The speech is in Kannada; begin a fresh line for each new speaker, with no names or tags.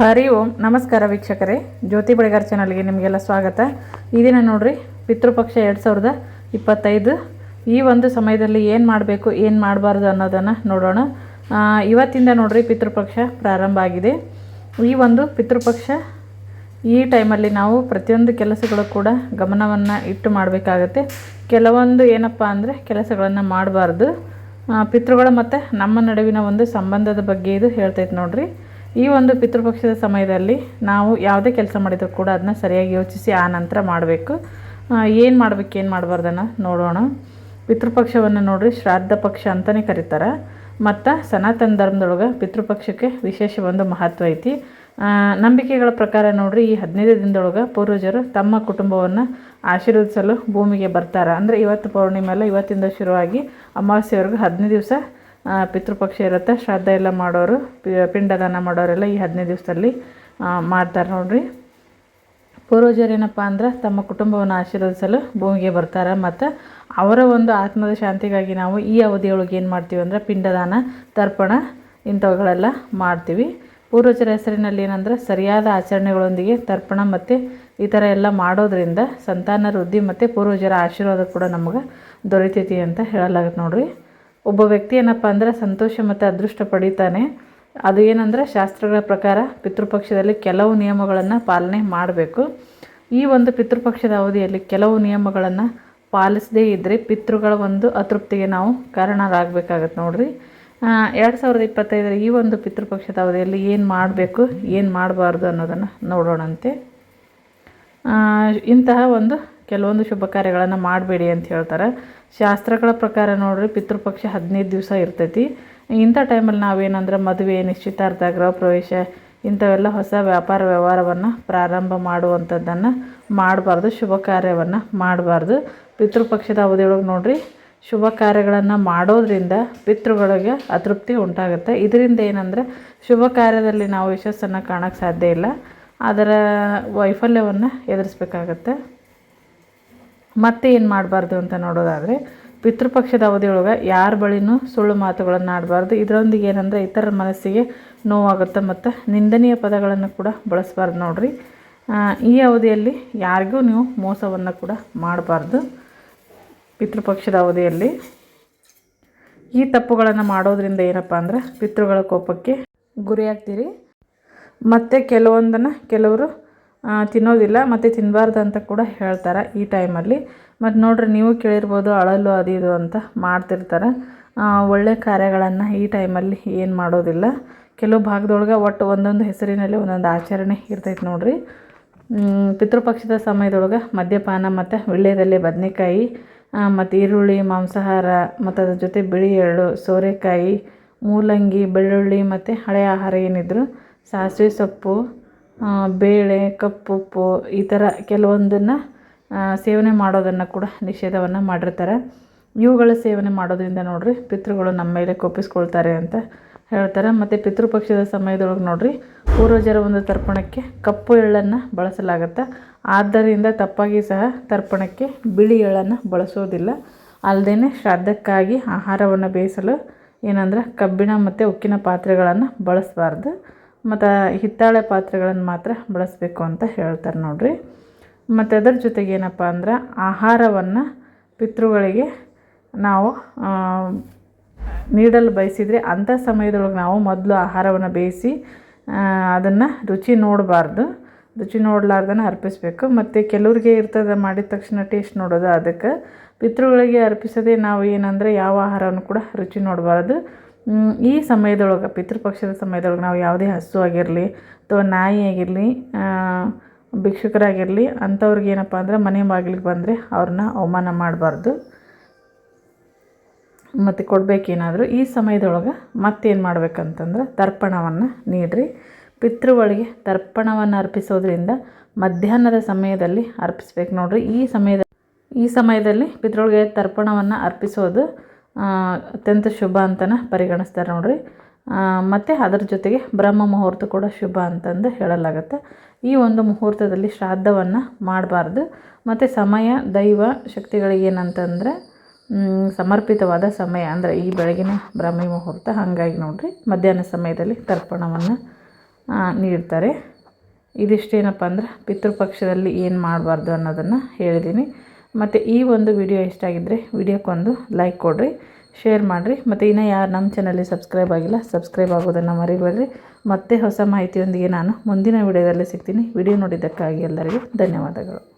ಹರಿ ಓಂ, ನಮಸ್ಕಾರ ವೀಕ್ಷಕರೇ. ಜ್ಯೋತಿ ಬಳಿಗಾರ್ ಚಾನಲ್ಗೆ ನಿಮಗೆಲ್ಲ ಸ್ವಾಗತ. ಈ ದಿನ ನೋಡಿರಿ, ಪಿತೃಪಕ್ಷ ಎರಡು ಸಾವಿರದ ಇಪ್ಪತ್ತೈದು. ಈ ಒಂದು ಸಮಯದಲ್ಲಿ ಏನು ಮಾಡಬೇಕು, ಏನು ಮಾಡಬಾರ್ದು ಅನ್ನೋದನ್ನು ನೋಡೋಣ. ಇವತ್ತಿಂದ ನೋಡ್ರಿ ಪಿತೃಪಕ್ಷ ಪ್ರಾರಂಭ ಆಗಿದೆ. ಈ ಒಂದು ಪಿತೃಪಕ್ಷ, ಈ ಟೈಮಲ್ಲಿ ನಾವು ಪ್ರತಿಯೊಂದು ಕೆಲಸಗಳು ಕೂಡ ಗಮನವನ್ನು ಇಟ್ಟು ಮಾಡಬೇಕಾಗತ್ತೆ. ಕೆಲವೊಂದು ಏನಪ್ಪ ಅಂದರೆ, ಕೆಲಸಗಳನ್ನು ಮಾಡಬಾರ್ದು. ಪಿತೃಗಳು ಮತ್ತು ನಮ್ಮ ನಡುವಿನ ಒಂದು ಸಂಬಂಧದ ಬಗ್ಗೆ ಇದು ಹೇಳ್ತೈತೆ ನೋಡ್ರಿ. ಈ ಒಂದು ಪಿತೃಪಕ್ಷದ ಸಮಯದಲ್ಲಿ ನಾವು ಯಾವುದೇ ಕೆಲಸ ಮಾಡಿದರೂ ಕೂಡ ಅದನ್ನ ಸರಿಯಾಗಿ ಯೋಚಿಸಿ ಆ ನಂತರ ಮಾಡಬೇಕು. ಏನು ಮಾಡಬೇಕು, ಏನು ಮಾಡಬಾರ್ದನ್ನು ನೋಡೋಣ. ಪಿತೃಪಕ್ಷವನ್ನು ನೋಡಿರಿ, ಶ್ರಾದ್ದ ಪಕ್ಷ ಅಂತಲೇ ಕರೀತಾರೆ. ಮತ್ತು ಸನಾತನ ಧರ್ಮದೊಳಗೆ ಪಿತೃಪಕ್ಷಕ್ಕೆ ವಿಶೇಷ ಒಂದು ಮಹತ್ವ ಐತಿ. ನಂಬಿಕೆಗಳ ಪ್ರಕಾರ ನೋಡಿರಿ, ಈ ಹದಿನೈದು ದಿನದೊಳಗೆ ಪೂರ್ವಜರು ತಮ್ಮ ಕುಟುಂಬವನ್ನು ಆಶೀರ್ವದಿಸಲು ಭೂಮಿಗೆ ಬರ್ತಾರೆ. ಅಂದರೆ ಇವತ್ತು ಪೌರ್ಣಿಮೆ ಅಲ್ಲ ಇವತ್ತಿಂದ ಶುರುವಾಗಿ ಅಮಾವಾಸ್ಯೆವರೆಗೂ ಹದಿನೈದು ದಿವಸ ಪಿತೃಪಕ್ಷ ಇರುತ್ತೆ. ಶ್ರಾದ್ದ ಎಲ್ಲ ಮಾಡೋರು ಪಿಂಡದಾನ ಮಾಡೋರೆಲ್ಲ ಈ ಹದಿನೈದು ದಿವಸದಲ್ಲಿ ಮಾಡ್ತಾರೆ ನೋಡ್ರಿ. ಪೂರ್ವಜರು ಏನಪ್ಪ ಅಂದ್ರೆ ತಮ್ಮ ಕುಟುಂಬವನ್ನು ಆಶೀರ್ವದಿಸಲು ಭೂಮಿಗೆ ಬರ್ತಾರೆ. ಮತ್ತು ಅವರ ಒಂದು ಆತ್ಮದ ಶಾಂತಿಗಾಗಿ ನಾವು ಈ ಅವಧಿಯೊಳಗೆ ಏನು ಮಾಡ್ತೀವಿ ಅಂದರೆ ಪಿಂಡದಾನ, ತರ್ಪಣ ಇಂಥವುಗಳೆಲ್ಲ ಮಾಡ್ತೀವಿ. ಪೂರ್ವಜರ ಹೆಸರಿನಲ್ಲಿ ಏನಂದ್ರೆ ಸರಿಯಾದ ಆಚರಣೆಗಳೊಂದಿಗೆ ತರ್ಪಣ ಮತ್ತು ಈ ಥರ ಎಲ್ಲ ಮಾಡೋದ್ರಿಂದ ಸಂತಾನ ವೃದ್ಧಿ ಮತ್ತು ಪೂರ್ವಜರ ಆಶೀರ್ವಾದ ಕೂಡ ನಮಗೆ ದೊರೀತೈತಿ ಅಂತ ಹೇಳಲಾಗತ್ತೆ ನೋಡ್ರಿ. ಒಬ್ಬ ವ್ಯಕ್ತಿ ಏನಪ್ಪ ಅಂದರೆ ಸಂತೋಷ ಮತ್ತು ಅದೃಷ್ಟ ಪಡಿತಾನೆ. ಅದು ಏನಂದ್ರೆ ಶಾಸ್ತ್ರಗಳ ಪ್ರಕಾರ ಪಿತೃಪಕ್ಷದಲ್ಲಿ ಕೆಲವು ನಿಯಮಗಳನ್ನು ಪಾಲನೆ ಮಾಡಬೇಕು. ಈ ಒಂದು ಪಿತೃಪಕ್ಷದ ಅವಧಿಯಲ್ಲಿ ಕೆಲವು ನಿಯಮಗಳನ್ನು ಪಾಲಿಸದೇ ಇದ್ದರೆ ಪಿತೃಗಳ ಒಂದು ಅತೃಪ್ತಿಗೆ ನಾವು ಕಾರಣರಾಗಬೇಕಾಗತ್ತೆ ನೋಡ್ರಿ. ಎರಡು ಸಾವಿರದ ಇಪ್ಪತ್ತೈದರ ಈ ಒಂದು ಪಿತೃಪಕ್ಷದ ಅವಧಿಯಲ್ಲಿ ಏನು ಮಾಡಬೇಕು, ಏನು ಮಾಡಬಾರ್ದು ಅನ್ನೋದನ್ನು ನೋಡೋಣಂತೆ. ಇಂತಹ ಒಂದು ಕೆಲವೊಂದು ಶುಭ ಕಾರ್ಯಗಳನ್ನು ಮಾಡಬೇಡಿ ಅಂತ ಹೇಳ್ತಾರೆ. ಶಾಸ್ತ್ರಗಳ ಪ್ರಕಾರ ನೋಡ್ರಿ, ಪಿತೃಪಕ್ಷ ಹದಿನೈದು ದಿವಸ ಇರ್ತೈತಿ. ಇಂಥ ಟೈಮಲ್ಲಿ ನಾವೇನಂದ್ರೆ ಮದುವೆ, ನಿಶ್ಚಿತಾರ್ಥ ಗೃಹ ಪ್ರವೇಶ ಇಂಥವೆಲ್ಲ ಹೊಸ ವ್ಯಾಪಾರ ವ್ಯವಹಾರವನ್ನು ಪ್ರಾರಂಭ ಮಾಡುವಂಥದ್ದನ್ನು ಮಾಡಬಾರ್ದು, ಶುಭ ಕಾರ್ಯವನ್ನು ಮಾಡಬಾರ್ದು. ಪಿತೃಪಕ್ಷದ ಅವಧಿಯೊಳಗೆ ನೋಡ್ರಿ, ಶುಭ ಕಾರ್ಯಗಳನ್ನು ಮಾಡೋದ್ರಿಂದ ಪಿತೃಗಳಿಗೆ ಅತೃಪ್ತಿ ಉಂಟಾಗುತ್ತೆ. ಇದರಿಂದ ಏನಂದರೆ, ಶುಭ ಕಾರ್ಯದಲ್ಲಿ ನಾವು ಯಶಸ್ಸನ್ನು ಕಾಣೋಕ್ಕೆ ಸಾಧ್ಯ ಇಲ್ಲ. ಅದರ ವೈಫಲ್ಯವನ್ನು ಎದುರಿಸ್ಬೇಕಾಗತ್ತೆ. ಮತ್ತೆ ಏನು ಮಾಡಬಾರ್ದು ಅಂತ ನೋಡೋದಾದರೆ ಪಿತೃಪಕ್ಷದ ಅವಧಿಯೊಳಗೆ ಯಾರ ಬಳಿನೂ ಸುಳ್ಳು ಮಾತುಗಳನ್ನು ಆಡಬಾರ್ದು. ಇದರೊಂದಿಗೆ ಏನಂದರೆ ಇತರರ ಮನಸ್ಸಿಗೆ ನೋವಾಗುತ್ತೆ ಮತ್ತು ನಿಂದನೀಯ ಪದಗಳನ್ನು ಕೂಡ ಬಳಸಬಾರ್ದು ನೋಡ್ರಿ. ಈ ಅವಧಿಯಲ್ಲಿ ಯಾರಿಗೂ ನೀವು ಮೋಸವನ್ನು ಕೂಡ ಮಾಡಬಾರ್ದು. ಪಿತೃಪಕ್ಷದ ಅವಧಿಯಲ್ಲಿ ಈ ತಪ್ಪುಗಳನ್ನು ಮಾಡೋದ್ರಿಂದ ಏನಪ್ಪ ಅಂದರೆ ಪಿತೃಗಳ ಕೋಪಕ್ಕೆ ಗುರಿಯಾಗ್ತೀರಿ. ಮತ್ತು ಕೆಲವೊಂದನ್ನು ಕೆಲವರು ತಿನ್ನೋದಿಲ್ಲ, ಮತ್ತು ತಿನ್ನಬಾರ್ದು ಅಂತ ಕೂಡ ಹೇಳ್ತಾರೆ ಈ ಟೈಮಲ್ಲಿ ಮತ್ತು ನೋಡ್ರಿ, ನೀವು ಕೇಳಿರ್ಬೋದು ಅಳಲು ಅದು ಇದು ಅಂತ ಮಾಡ್ತಿರ್ತಾರೆ. ಒಳ್ಳೆ ಕಾರ್ಯಗಳನ್ನು ಈ ಟೈಮಲ್ಲಿ ಏನು ಮಾಡೋದಿಲ್ಲ. ಕೆಲವು ಭಾಗದೊಳಗೆ ಒಟ್ಟು ಒಂದೊಂದು ಹೆಸರಿನಲ್ಲಿ ಒಂದೊಂದು ಆಚರಣೆ ಇರ್ತೈತೆ ನೋಡಿರಿ. ಪಿತೃಪಕ್ಷದ ಸಮಯದೊಳಗೆ ಮದ್ಯಪಾನ ಮತ್ತು ವಿಳ್ಯದಲ್ಲಿ ಬದನೆಕಾಯಿ ಮತ್ತು ಈರುಳ್ಳಿ, ಮಾಂಸಾಹಾರ, ಮತ್ತು ಅದ್ರ ಜೊತೆ ಬಿಳಿ ಎಳ್ಳು, ಸೋರೆಕಾಯಿ, ಮೂಲಂಗಿ, ಬೆಳ್ಳುಳ್ಳಿ, ಮತ್ತು ಹಳೆಯ ಆಹಾರ ಏನಿದ್ರು, ಸಾಸಿವೆ ಸೊಪ್ಪು ಬೇಳೆ ಕಪ್ಪುಪ್ಪು ಈ ಥರ ಕೆಲವೊಂದನ್ನು ಸೇವನೆ ಮಾಡೋದನ್ನು ಕೂಡ ನಿಷೇಧವನ್ನು ಮಾಡಿರ್ತಾರೆ. ಇವುಗಳ ಸೇವನೆ ಮಾಡೋದ್ರಿಂದ ನೋಡಿರಿ ಪಿತೃಗಳು ನಮ್ಮ ಮೇಲೆ ಕೋಪಿಸ್ಕೊಳ್ತಾರೆ ಅಂತ ಹೇಳ್ತಾರೆ. ಮತ್ತು ಪಿತೃಪಕ್ಷದ ಸಮಯದೊಳಗೆ ನೋಡಿರಿ ಪೂರ್ವಜರ ಒಂದು ತರ್ಪಣಕ್ಕೆ ಕಪ್ಪು ಎಳ್ಳನ್ನು ಬಳಸಲಾಗುತ್ತೆ, ಆದ್ದರಿಂದ ತಪ್ಪಾಗಿ ಸಹ ತರ್ಪಣಕ್ಕೆ ಬಿಳಿ ಎಳ್ಳನ್ನು ಬಳಸೋದಿಲ್ಲ. ಅಲ್ಲದೇ ಶ್ರಾದ್ದಕ್ಕಾಗಿ ಆಹಾರವನ್ನು ಬೇಯಿಸಲು ಏನಂದ್ರೆ ಕಬ್ಬಿಣ ಮತ್ತು ಉಕ್ಕಿನ ಪಾತ್ರೆಗಳನ್ನು ಬಳಸಬಾರ್ದು. ಮತ್ತು ಹಿತ್ತಾಳೆ ಪಾತ್ರೆಗಳನ್ನು ಮಾತ್ರ ಬಳಸಬೇಕು ಅಂತ ಹೇಳ್ತಾರೆ ನೋಡಿರಿ. ಮತ್ತು ಅದರ ಜೊತೆಗೆ ಏನಪ್ಪ ಅಂದ್ರೆ ಆಹಾರವನ್ನು ಪಿತೃಗಳಿಗೆ ನಾವು ನೀಡಲು ಬಯಸಿದರೆ ಅಂಥ ಸಮಯದೊಳಗೆ ನಾವು ಮೊದಲು ಆಹಾರವನ್ನು ಬೇಯಿಸಿ ಅದನ್ನು ರುಚಿ ನೋಡಬಾರ್ದು. ರುಚಿ ನೋಡಲಾರ್ದನ ಅರ್ಪಿಸಬೇಕು. ಮತ್ತು ಕೆಲವ್ರಿಗೆ ಇರ್ತದೆ ಮಾಡಿದ ತಕ್ಷಣ ಟೇಸ್ಟ್ ನೋಡೋದು ಅದಕ್ಕೆ. ಪಿತೃಗಳಿಗೆ ಅರ್ಪಿಸದೆ ನಾವು ಏನಂದರೆ ಯಾವ ಆಹಾರವನ್ನು ಕೂಡ ರುಚಿ ನೋಡಬಾರ್ದು. ಈ ಸಮಯದೊಳಗೆ, ಪಿತೃಪಕ್ಷದ ಸಮಯದೊಳಗೆ ನಾವು ಯಾವುದೇ ಹಸು ಆಗಿರಲಿ ಅಥವಾ ನಾಯಿ ಆಗಿರಲಿ ಭಿಕ್ಷುಕರಾಗಿರಲಿ, ಅಂಥವ್ರಿಗೆ ಏನಪ್ಪ ಅಂದರೆ ಮನೆ ಬಾಗಿಲಿಗೆ ಬಂದರೆ ಅವ್ರನ್ನ ಅವಮಾನ ಮಾಡಬಾರ್ದು. ಮತ್ತು ಕೊಡಬೇಕೇನಾದರೂ ಈ ಸಮಯದೊಳಗೆ ಮತ್ತೇನು ಮಾಡಬೇಕಂತಂದ್ರೆ ತರ್ಪಣವನ್ನು ನೀಡ್ರಿ. ಪಿತೃಗಳಿಗೆ ತರ್ಪಣವನ್ನು ಅರ್ಪಿಸೋದ್ರಿಂದ ಮಧ್ಯಾಹ್ನದ ಸಮಯದಲ್ಲಿ ಅರ್ಪಿಸ್ಬೇಕು ನೋಡ್ರಿ. ಈ ಸಮಯದ, ಈ ಸಮಯದಲ್ಲಿ ಪಿತೃಗಳಿಗೆ ತರ್ಪಣವನ್ನು ಅರ್ಪಿಸೋದು ಅತ್ಯಂತ ಶುಭ ಅಂತಲೇ ಪರಿಗಣಿಸ್ತಾರೆ ನೋಡ್ರಿ. ಮತ್ತು ಅದರ ಜೊತೆಗೆ ಬ್ರಹ್ಮ ಮುಹೂರ್ತ ಕೂಡ ಶುಭ ಅಂತಂದು ಹೇಳಲಾಗುತ್ತೆ. ಈ ಒಂದು ಮುಹೂರ್ತದಲ್ಲಿ ಶ್ರಾದ್ದವನ್ನು ಮಾಡಬಾರ್ದು. ಮತ್ತು ಸಮಯ, ದೈವ ಶಕ್ತಿಗಳಿಗೆ ಏನಂತಂದರೆ ಸಮರ್ಪಿತವಾದ ಸಮಯ ಅಂದರೆ ಈ ಬೆಳಗಿನ ಬ್ರಹ್ಮ ಮುಹೂರ್ತ ಹಾಗಾಗಿ ನೋಡಿರಿ. ಮಧ್ಯಾಹ್ನ ಸಮಯದಲ್ಲಿ ತರ್ಪಣವನ್ನು ನೀಡ್ತಾರೆ. ಇದಿಷ್ಟೇನಪ್ಪ ಅಂದ್ರೆ ಪಿತೃಪಕ್ಷದಲ್ಲಿ ಏನು ಮಾಡಬಾರ್ದು ಅನ್ನೋದನ್ನು ಹೇಳಿದ್ದೀನಿ ಮತ್ತು ಈ ಒಂದು ವಿಡಿಯೋ ಇಷ್ಟ ಆಗಿದ್ದರೆ ವಿಡಿಯೋಕ್ಕೊಂದು ಲೈಕ್ ಕೊಡಿರಿ, ಶೇರ್ ಮಾಡಿರಿ. ಮತ್ತು ಇನ್ನೂ ಯಾರು ನಮ್ಮ ಚಾನಲ್ಲಿ ಸಬ್ಸ್ಕ್ರೈಬ್ ಆಗಿಲ್ಲ ಸಬ್ಸ್ಕ್ರೈಬ್ ಆಗೋದನ್ನು ಮರಿಬೇಡ್ರಿ. ಮತ್ತೆ ಹೊಸ ಮಾಹಿತಿಯೊಂದಿಗೆ ನಾನು ಮುಂದಿನ ವಿಡಿಯೋದಲ್ಲಿ ಸಿಗ್ತೀನಿ. ವಿಡಿಯೋ ನೋಡಿದ್ದಕ್ಕಾಗಿ ಎಲ್ಲರಿಗೂ ಧನ್ಯವಾದಗಳು.